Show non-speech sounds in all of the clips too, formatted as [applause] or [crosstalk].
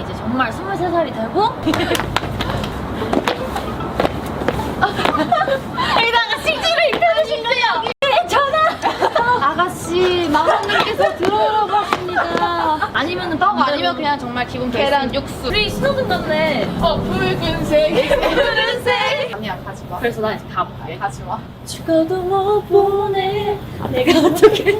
이제 정말 23살이 되고. 이다가 실제로 인터넷인데요? 전화! 아가씨 마마님께서 들어오라고 하십니다. 아니면 떡 아니면 그냥 정말 기분 계란 육수. 우리 신호등났네 어 붉은색. 푸른색. [laughs] 아니야 가지마. 그래서 나 이제 가볼게. 가지마. 추가도 못 보내. 내가 어떻게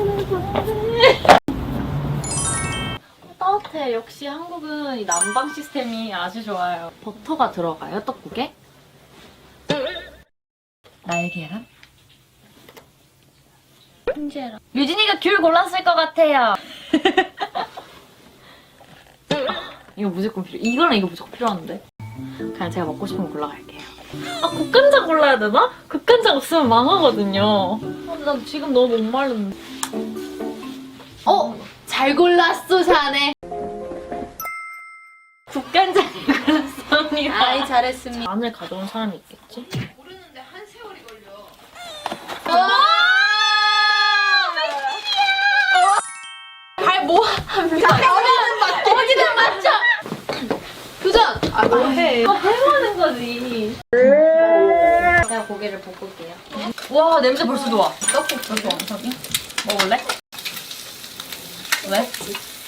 따뜻해. 역시 한국은 이 난방 시스템이 아주 좋아요. 버터가 들어가요, 떡국에? 날계란? 훈제랑. 유진이가 귤 골랐을 것 같아요. [laughs] 이거 무조건 필요. 이거랑 이거 무조건 필요한데. 그냥 제가 먹고 싶은 거 골라갈게요. 아, 국간장 골라야 되나? 국간장 없으면 망하거든요. 아, 나 지금 너무 못 마르는데. 어? 잘 골랐어 자네. 골랐습니다. 아이 잘했습니다. 마늘 가져온 사람이 있겠지? 모르는데 한 세월이 걸려. 발 뭐? 어디다 맞춰? 도전. 아 뭐해? 아, 해보는 거지. 제가 고기를 볶을게요. 와, 냄새 벌써 좋아. 떡국 저거 엉터기? 먹을래? 왜?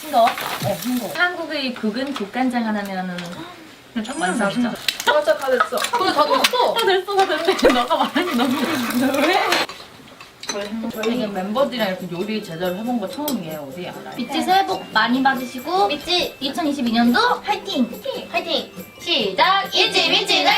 싱거워? 어, 싱거워. 한국의 국은 국간장 하나면은 완성이죠. 맞아 다 됐어. 그래 다 됐어. 다 됐어, 다 됐네. 너가 말하니 너무 왜? 저희 멤버들이랑 이렇게 요리 제대로 해본 거 처음이에요. 어디 알아요? 미찌 새해 복 많이 받으시고 미찌 2022년도 화이팅! 화이팅! 시작! 일찌 미찌 날